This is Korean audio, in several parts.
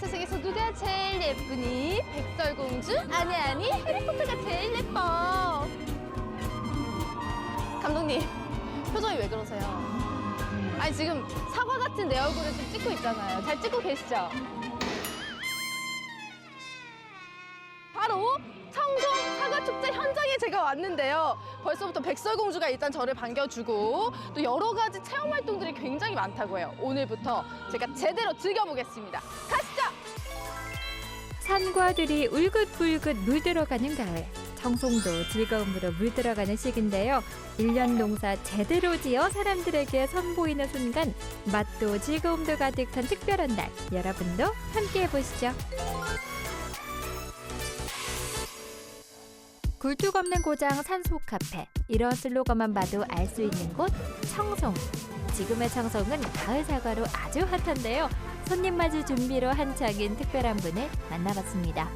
세상에서 누가 제일 예쁘니? 백설공주? 아니 아니 해리포터가 제일 예뻐. 감독님 표정이 왜 그러세요? 아니 지금 사과 같은 내 얼굴을 지금 찍고 있잖아요. 잘 찍고 계시죠? 바로 청송 사과축제 현장에 제가 왔는데요. 벌써부터 백설공주가 일단 저를 반겨주고 또 여러 가지 체험 활동들이 굉장히 많다고 해요. 오늘부터 제가 제대로 즐겨보겠습니다. 가시죠! 산과 들이 울긋불긋 물들어가는 가을. 청송도 즐거움으로 물들어가는 시기인데요. 일년 농사 제대로 지어 사람들에게 선보이는 순간 맛도 즐거움도 가득 찬 특별한 날. 여러분도 함께 해보시죠. 굴뚝 없는 고장 산소 카페. 이런 슬로건만 봐도 알 수 있는 곳 청송. 지금의 청송은 가을 사과로 아주 핫한데요. 손님 맞을 준비로 한창인 특별한 분을 만나봤습니다.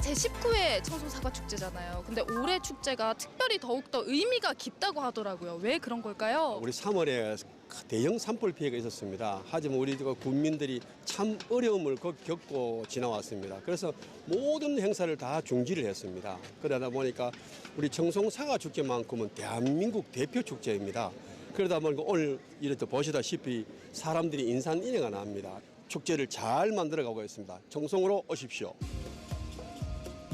제 19회 청송 사과 축제잖아요. 근데 올해 축제가 특별히 더욱더 의미가 깊다고 하더라고요. 왜 그런 걸까요? 우리 3월에 대형 산불 피해가 있었습니다. 하지만 우리 그 국민들이 참 어려움을 겪- 겪고 지나왔습니다. 그래서 모든 행사를 다 중지를 했습니다. 그러다 보니까 우리 청송 사과 축제만큼은 대한민국 대표 축제입니다. 그러다 보니까 오늘 이렇게 보시다시피 사람들이 인산인해가 납니다. 축제를 잘 만들어가고 있습니다. 청송으로 오십시오.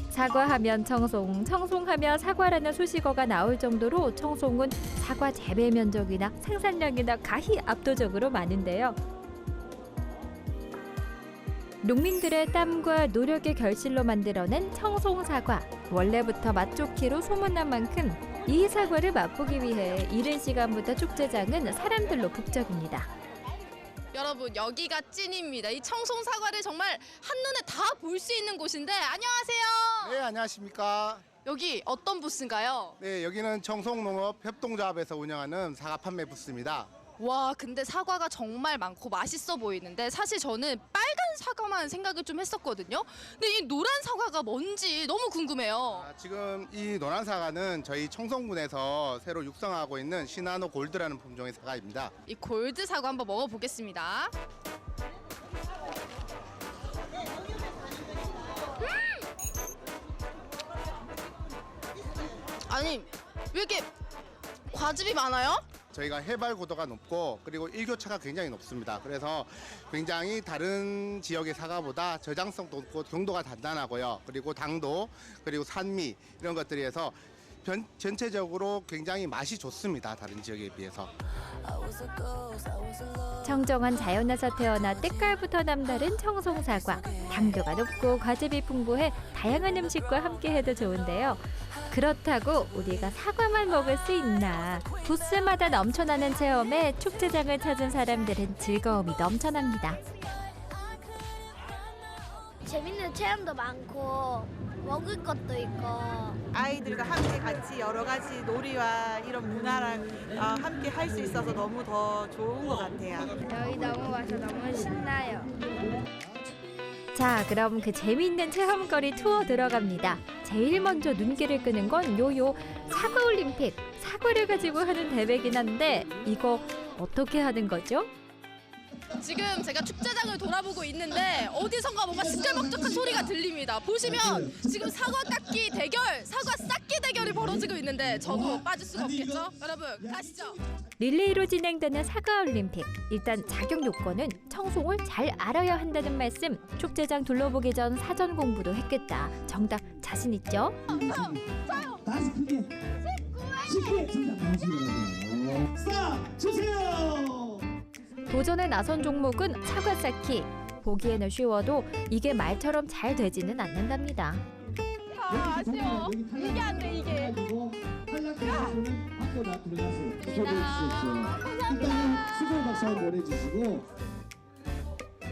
사과하면 청송, 청송하면 사과라는 수식어가 나올 정도로 청송은 사과 재배 면적이나 생산량이나 가히 압도적으로 많은데요. 농민들의 땀과 노력의 결실로 만들어낸 청송 사과. 원래부터 맛 좋기로 소문난 만큼 이 사과를 맛보기 위해 이른 시간부터 축제장은 사람들로 북적입니다. 여러분 여기가 찐입니다. 이 청송 사과를 정말 한눈에 다 볼 수 있는 곳인데 안녕하세요. 네, 안녕하십니까. 여기 어떤 부스인가요? 네, 여기는 청송농업 협동조합에서 운영하는 사과 판매 부스입니다. 와 근데 사과가 정말 많고 맛있어 보이는데 사실 저는 빨간 사과만 생각을 좀 했었거든요. 근데 이 노란 사과가 뭔지 너무 궁금해요. 아, 지금 이 노란 사과는 저희 청송군에서 새로 육성하고 있는 시나노 골드라는 품종의 사과입니다. 이 골드 사과 한번 먹어보겠습니다. 음! 아니 왜 이렇게 과즙이 많아요? 저희가 해발 고도가 높고 그리고 일교차가 굉장히 높습니다. 그래서 굉장히 다른 지역의 사과보다 저장성도 높고 경도가 단단하고요. 그리고 당도 그리고 산미 이런 것들이 해서 변- 전체적으로 굉장히 맛이 좋습니다. 다른 지역에 비해서. 청정한 자연에서 태어나 때깔부터 남다른 청송 사과. 당도가 높고 과즙이 풍부해 다양한 음식과 함께 해도 좋은데요. 그렇다고 우리가 사과만 먹을 수 있나? 부스마다 넘쳐나는 체험에 축제장을 찾은 사람들은 즐거움이 넘쳐납니다. 재밌는 체험도 많고 먹을 것도 있고 아이들과 함께 같이 여러 가지 놀이와 이런 문화랑 어, 함께 할 수 있어서 너무 더 좋은 것 같아요. 여기 너무 와서 너무 신나요. 자, 그럼 그 재미있는 체험거리 투어 들어갑니다. 제일 먼저 눈길을 끄는 건 요요 사과 올림픽. 사과를 가지고 하는 대회긴 한데 이거 어떻게 하는 거죠? 지금 제가 축제장을 돌아보고 있는데 어디선가 뭔가 시끌벅적한 소리가 들립니다. 보시면 지금 사과 깎기 대결, 사과 쌓기 대결이 벌어지고 있는데 저도 빠질 수가 없겠죠? 여러분 가시죠. 릴레이로 진행되는 사과 올림픽. 일단 자격 요건은 청송을 잘 알아야 한다는 말씀. 축제장 둘러보기 전 사전 공부도 했겠다. 정답 자신 있죠? 다시 크게 19회 정답 바랍니다 스탑 주세요 도전에 나선 종목은 사과 쌓기. 보기에는 쉬워도 이게 말처럼 잘 되지는 않는답니다. 아, 아쉬워. 이게 안 돼, 이게.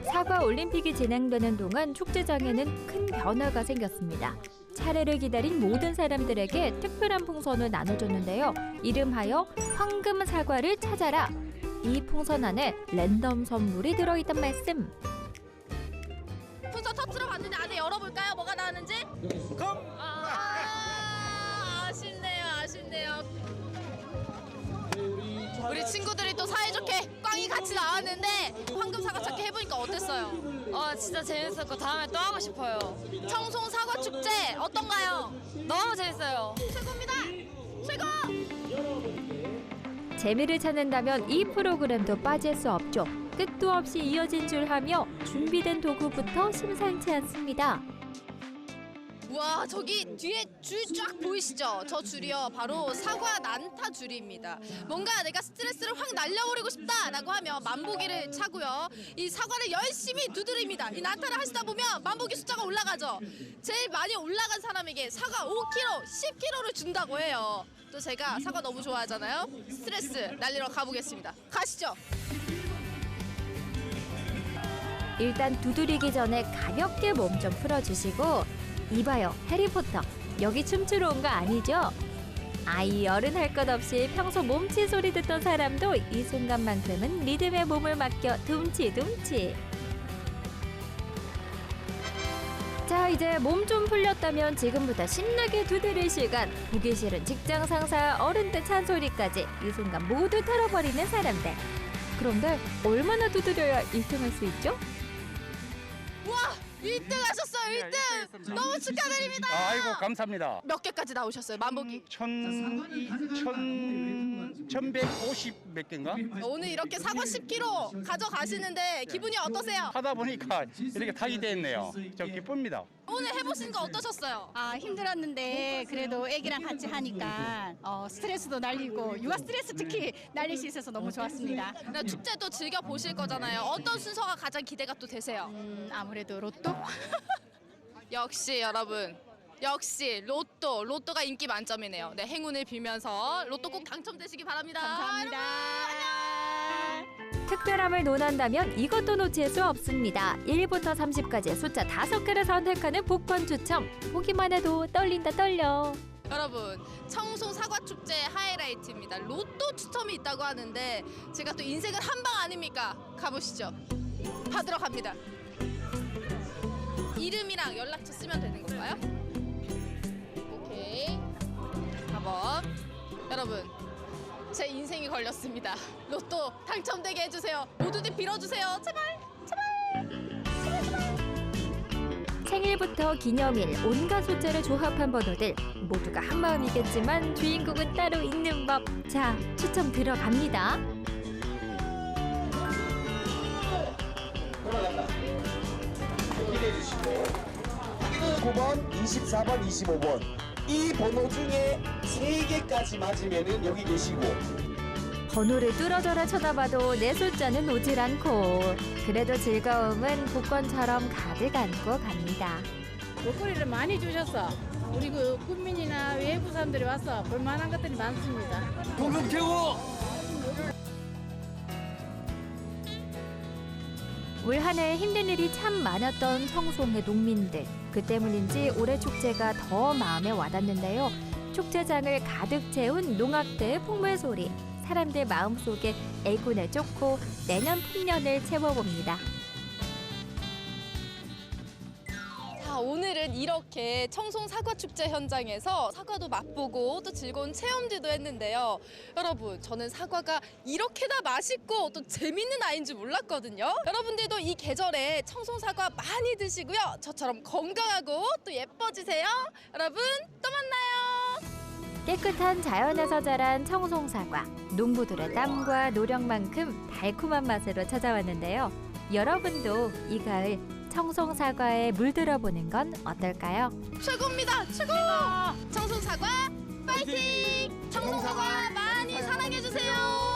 사과 올림픽이 진행되는 동안 축제장에는 큰 변화가 생겼습니다. 차례를 기다린 모든 사람들에게 특별한 풍선을 나눠줬는데요. 이름하여 황금 사과를 찾아라. 이 풍선 안에 랜덤 선물이 들어있단 말씀. 풍선 터트려 봤는데 안에 열어볼까요? 뭐가 나왔는지? 아, 아쉽네요, 아쉽네요. 우리 친구들이 또 사이좋게 꽝이 같이 나왔는데 황금 사과 찾기 해보니까 어땠어요? 어 진짜 재밌었고 다음에 또 하고 싶어요. 청송 사과 축제 어떤가요? 너무 재밌어요. 최고입니다. 최고. 재미를 찾는다면 이 프로그램도 빠질 수 없죠. 끝도 없이 이어진 줄 하며 준비된 도구부터 심상치 않습니다. 와 저기 뒤에 줄 쫙 보이시죠? 저 줄이요 바로 사과 난타 줄입니다. 뭔가 내가 스트레스를 확 날려버리고 싶다라고 하면 만보기를 차고요. 이 사과를 열심히 두드립니다. 이 난타를 하시다 보면 만보기 숫자가 올라가죠. 제일 많이 올라간 사람에게 사과 5kg, 10kg를 준다고 해요. 또 제가 사과 너무 좋아하잖아요. 스트레스 날리러 가보겠습니다. 가시죠. 일단 두드리기 전에 가볍게 몸 좀 풀어주시고 이봐요 해리포터. 여기 춤추러 온 거 아니죠? 아이 어른 할 것 없이 평소 몸치 소리 듣던 사람도 이 순간만큼은 리듬에 몸을 맡겨 둠치둠치. 자 이제 몸 좀 풀렸다면 지금부터 신나게 두드릴 시간. 보기 싫은 직장 상사 어른들 찬소리까지 이 순간 모두 털어버리는 사람들. 그런데 얼마나 두드려야 1등 할 수 있죠? 와 1등 하셨어요 1등 너무 축하드립니다. 아이고 감사합니다. 몇 개까지 나오셨어요 만보기? 천, 천, 천백오십 몇 개인가? 오늘 이렇게 사과 10kg 가져가시는데 기분이 어떠세요? 하다 보니까 이렇게 타이 됐네요. 저 기쁩니다. 오늘 해보신 거 어떠셨어요? 아 힘들었는데 그래도 애기랑 같이 하니까 어, 스트레스도 날리고 육아 스트레스 특히 날릴 수 있어서 너무 좋았습니다. 네, 축제도 즐겨 보실 거잖아요. 어떤 순서가 가장 기대가 또 되세요? 음, 아무래도 로또 역시 여러분. 역시 로또, 로또가 인기 만점이네요. 네, 행운을 빌면서 로또 꼭 당첨되시기 바랍니다. 감사합니다. 특별함을 논한다면 이것도 놓칠 수 없습니다. 1부터 30까지 숫자 5개를 선택하는 복권 추첨. 보기만 해도 떨린다 떨려. 여러분, 청송 사과 축제 하이라이트입니다. 로또 추첨이 있다고 하는데 제가 또 인생은 한 방 아닙니까? 가보시죠. 받으러 갑니다. 이름이랑 연락처 쓰면 되는 건가요? 오케이. 4번. 여러분, 제 인생이 걸렸습니다. 로또 당첨되게 해주세요. 모두들 빌어주세요. 제발. 생일부터 기념일, 온갖 숫자를 조합한 번호들 모두가 한 마음이겠지만 주인공은 따로 있는 법. 자, 추첨 들어갑니다. 9번, 24번, 25번 이 번호 중에 세개까지 맞으면은 여기 계시고 번호를 뚫어져라 쳐다봐도 내 숫자는 오질 않고 그래도 즐거움은 복권처럼 가득 안고 갑니다. 목소리를 많이 주셨어. 우리 그 국민이나 외부 사람들이 와서 볼만한 것들이 많습니다. 동성 최고! 올 한해 힘든 일이 참 많았던 청송의 농민들. 그 때문인지 올해 축제가 더 마음에 와닿는데요. 축제장을 가득 채운 농악대의 풍물 소리. 사람들 마음속에 애군을 쫓고 내년 풍년을 채워봅니다. 오늘은 이렇게 청송 사과 축제 현장에서 사과도 맛보고 또 즐거운 체험들도 했는데요. 여러분, 저는 사과가 이렇게나 맛있고 또 재밌는 아이인 줄 몰랐거든요. 여러분들도 이 계절에 청송 사과 많이 드시고요. 저처럼 건강하고 또 예뻐지세요. 여러분, 또 만나요. 깨끗한 자연에서 자란 청송사과. 농부들의 땀과 노력만큼 달콤한 맛으로 찾아왔는데요. 여러분도 이 가을 청송 사과에 물들어 보는 건 어떨까요? 최고입니다. 최고! 청송 사과 파이팅! 청송 사과 많이 사랑해 주세요.